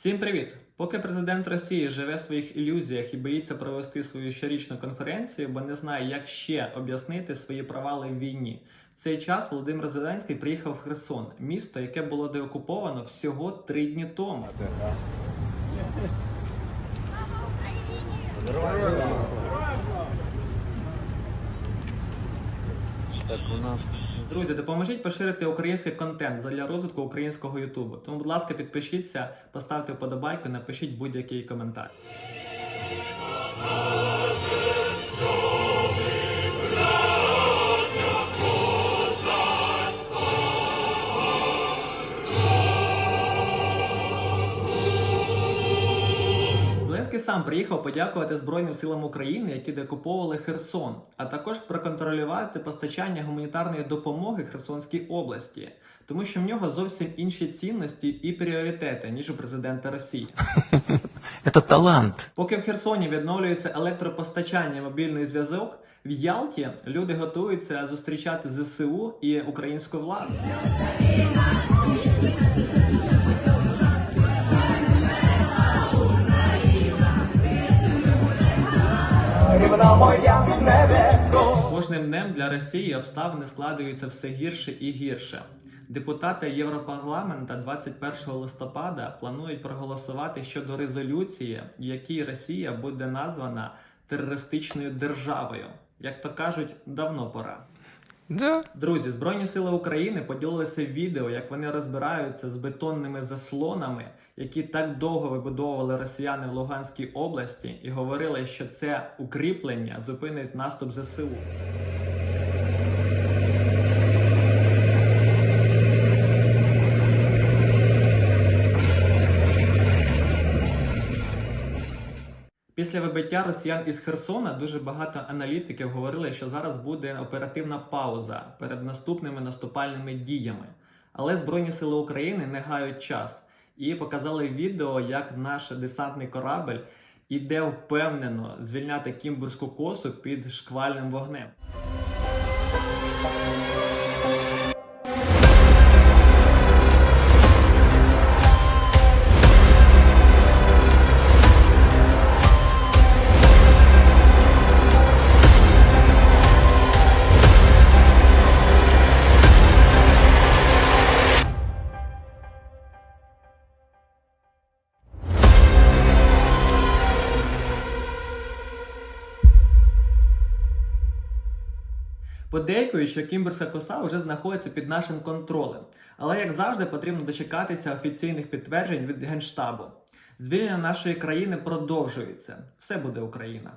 Всім привіт! Поки президент Росії живе в своїх ілюзіях і боїться провести свою щорічну конференцію, бо не знає, як ще об'яснити свої провали в війні. В цей час Володимир Зеленський приїхав в Херсон, місто, яке було деокуповано всього три дні тому. Так, у нас Друзі, допоможіть поширити український контент для розвитку українського Ютубу. Тому, будь ласка, підпишіться, поставте вподобайку, напишіть будь-який коментар. Сам приїхав подякувати Збройним силам України, які декуповували Херсон, а також проконтролювати постачання гуманітарної допомоги Херсонській області, тому що в нього зовсім інші цінності і пріоритети ніж у президента Росії. это талант. Поки в Херсоні відновлюється електропостачання мобільний зв'язок, в Ялті люди готуються зустрічати ЗСУ і українську владу. З кожним днем для Росії обставини складаються все гірше і гірше. Депутати Європарламента 21 листопада планують проголосувати щодо резолюції, в якій Росія буде названа терористичною державою. Як то кажуть, давно пора. Да. Друзі, Збройні сили України поділилися відео, як вони розбираються з бетонними заслонами, які так довго вибудовували росіяни в Луганській області, і говорили, що це укріплення зупинить наступ ЗСУ. Після вибиття росіян із Херсона дуже багато аналітиків говорили, що зараз буде оперативна пауза перед наступними наступальними діями. Але Збройні Сили України не гають час і показали відео, як наш десантний корабель іде впевнено звільняти Кімбурську косу під шквальним вогнем. Подейкують, що Кімберська коса вже знаходиться під нашим контролем. Але як завжди, потрібно дочекатися офіційних підтверджень від Генштабу. Звільнення нашої країни продовжується. Все буде Україна.